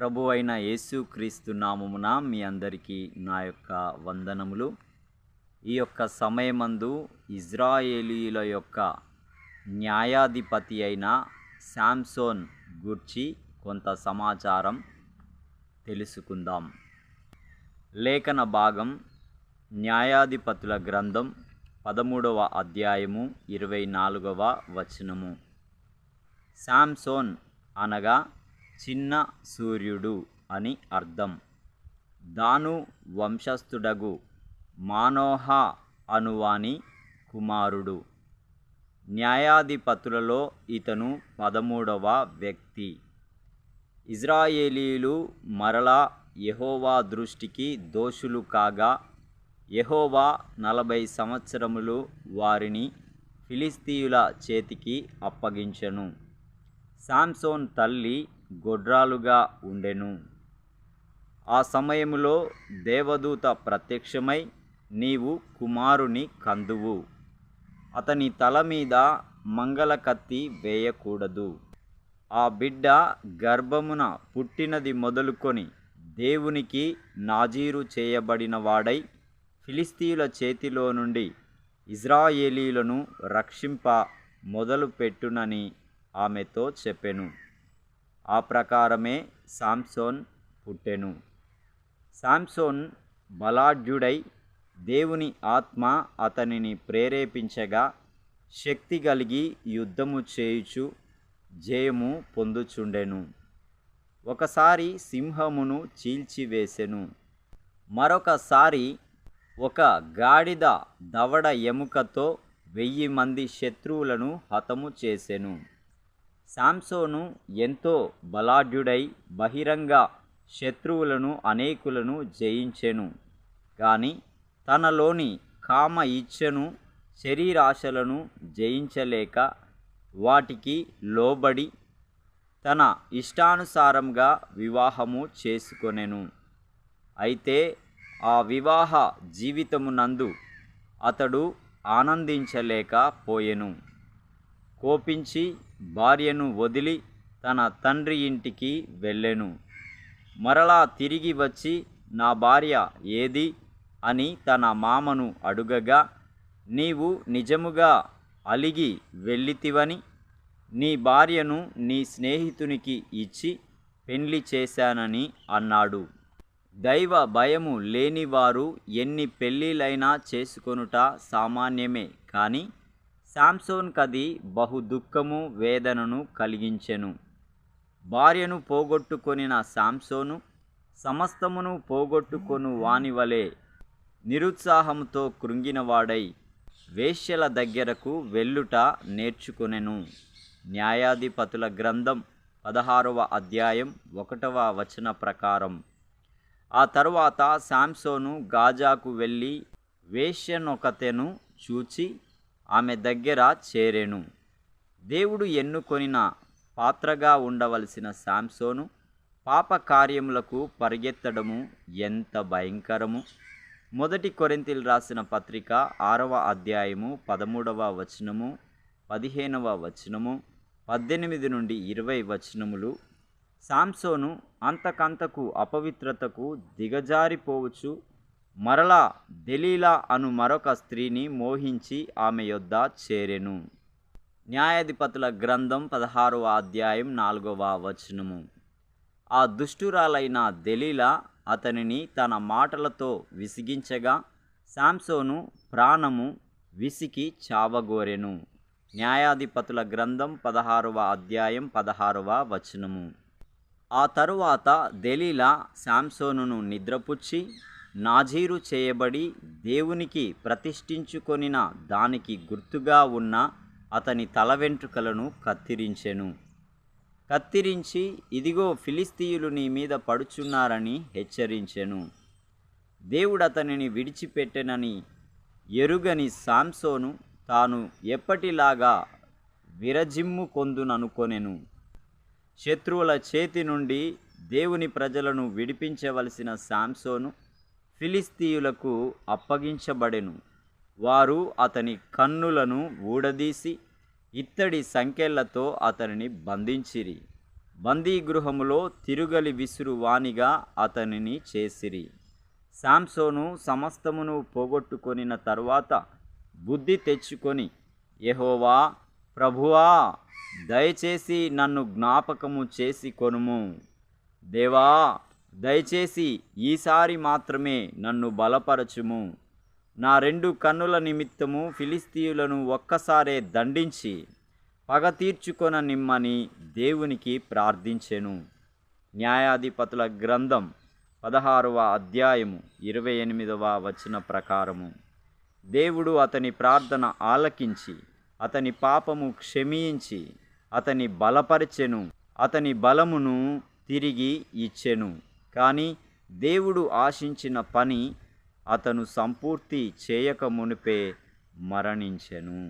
ప్రభు అయిన యేసుక్రీస్తు నామమున మీ అందరికీ నా యొక్క వందనములు. ఈ యొక్క సమయమందు ఇజ్రాయేలీల యొక్క న్యాయాధిపతి అయిన శాంసోన్ గూర్చి కొంత సమాచారం తెలుసుకుందాం. లేఖన భాగం న్యాయాధిపతుల గ్రంథం పదమూడవ అధ్యాయము ఇరవై నాలుగవ వచనము. శాంసోన్ అనగా చిన్న సూర్యుడు అని అర్థం. దాను వంశస్థుడగు మానోహ అనువాని కుమారుడు. న్యాయాధిపతులలో ఇతను పదమూడవ వ్యక్తి. ఇజ్రాయేలీలు మరలా యహోవా దృష్టికి దోషులు కాగా యహోవా నలభై సంవత్సరములు వారిని ఫిలిస్తీయుల చేతికి అప్పగించెను. శాంసోన్ తల్లి గొడ్రాలుగా ఉండెను. ఆ సమయములో దేవదూత ప్రత్యక్షమై నీవు కుమారుని కందువు. అతని తల మీద మంగళ కత్తి వేయకూడదు. ఆ బిడ్డ గర్భమున పుట్టినది మొదలుకొని దేవునికి నాజీరు చేయబడినవాడై ఫిలిస్తీల చేతిలో నుండి ఇజ్రాయేలీలను రక్షింప మొదలుపెట్టునని ఆమెతో చెప్పెను. ఆ ప్రకారమే సాంసోన్ పుట్టెను. సాంసోన్ బలాఢ్యుడై దేవుని ఆత్మ అతనిని ప్రేరేపించగా శక్తి కలిగి యుద్ధము చేయుచు జయము పొందుచుండెను. ఒకసారి సింహమును చీల్చివేసెను. మరొకసారి ఒక గాడిద దవడ ఎముకతో వెయ్యి మంది శత్రువులను హతము చేసెను. శాంసోను ఎంతో బలాఢ్యుడై బహిరంగ శత్రువులను అనేకులను జయించెను. కానీ తనలోని కామ ఇచ్ఛను శరీరాశలను జయించలేక వాటికి లోబడి తన ఇష్టానుసారంగా వివాహము చేసుకొనెను. అయితే ఆ వివాహ జీవితమునందు అతడు ఆనందించలేకపోయెను కోపించి భార్యను వదిలి తన తండ్రి ఇంటికి వెళ్ళెను. మరలా తిరిగి వచ్చి నా భార్య ఏది అని తన మామను అడుగగా నీవు నిజముగా అలిగి వెళ్ళితివని నీ భార్యను నీ స్నేహితునికి ఇచ్చి పెండ్లి చేశానని అన్నాడు. దైవ భయము లేనివారు ఎన్ని పెళ్ళిళ్ళైనా చేసుకొనుట సామాన్యమే. కానీ శాంసోన్కది బహు దుఃఖము వేదనను కలిగించెను. భార్యను పోగొట్టుకొనిన శాంసోను సమస్తమును పోగొట్టుకొను వానివలే. నిరుత్సాహంతో కృంగినవాడై వేశ్యల దగ్గరకు వెళ్ళుట నేర్చుకొనెను. న్యాయాధిపతుల గ్రంథం పదహారవ అధ్యాయం ఒకటవ వచన ప్రకారం. ఆ తరువాత శాంసోను గాజాకు వెళ్ళి వేశ్యనొకతెను చూచి ఆమె దగ్గర చేరెను. దేవుడు ఎన్నుకొనిన పాత్రగా ఉండవలసిన శాంసోను పాప కార్యములకు పరిగెత్తడము ఎంత భయంకరము. మొదటి కొరింతిల్ రాసిన పత్రిక ఆరవ అధ్యాయము పదమూడవ వచనము పదిహేనవ వచనము పద్దెనిమిది నుండి ఇరవై వచనములు. సాంసోను అంతకంతకు అపవిత్రతకు దిగజారిపోవచ్చు మరలా దెలీలా అను మరొక స్త్రీని మోహించి ఆమె యొద్ద చేరెను. న్యాయాధిపతుల గ్రంథం పదహారవ అధ్యాయం నాలుగవ వచనము. ఆ దుష్టురాలైన దెలీలా అతనిని తన మాటలతో విసిగించగా శాంసోను ప్రాణము విసికి చావగోరెను. న్యాయాధిపతుల గ్రంథం పదహారవ అధ్యాయం పదహారవ వచనము. ఆ తరువాత దెలీలా శాంసోనును నిద్రపుచ్చి నాజీరు చేయబడి దేవునికి ప్రతిష్ఠించుకొనిన దానికి గుర్తుగా ఉన్న అతని తల వెంట్రుకలను కత్తిరించెను. కత్తిరించి ఇదిగో ఫిలిస్తీయులు నీ మీద పడుచున్నారని హెచ్చరించెను. దేవుడు అతనిని విడిచిపెట్టెనని ఎరుగని సాంసోను తాను ఎప్పటిలాగా విరజిమ్ము కొందుననుకొనెను. శత్రువుల చేతి నుండి దేవుని ప్రజలను విడిపించవలసిన శాంసోను ఫిలిస్తీయులకు అప్పగించబడెను. వారు అతని కన్నులను ఊడదీసి ఇత్తడి సంకెళ్ళతో అతనిని బంధించిరి. బందీగృహములో తిరుగలి విసురు వానిగా అతనిని చేసిరి. శాంసోను సమస్తమును పోగొట్టుకొనిన తర్వాత బుద్ధి తెచ్చుకొని యహోవా ప్రభువా దయచేసి నన్ను జ్ఞాపకము చేసి కొనుము. దేవా దయచేసి ఈసారి మాత్రమే నన్ను బలపరచుము. నా రెండు కన్నుల నిమిత్తము ఫిలిస్తీయులను ఒక్కసారే దండించి పగ తీర్చుకొన నిమ్మని దేవునికి ప్రార్థించెను. న్యాయాధిపతుల గ్రంథం పదహారవ అధ్యాయము ఇరవై ఎనిమిదవ వచన ప్రకారము. దేవుడు అతని ప్రార్థన ఆలకించి అతని పాపము క్షమించి అతని బలపరిచెను అతని బలమును తిరిగి ఇచ్చెను. కానీ దేవుడు ఆశించిన పని అతను సంపూర్తి చేయక మునిపే మరణించెను.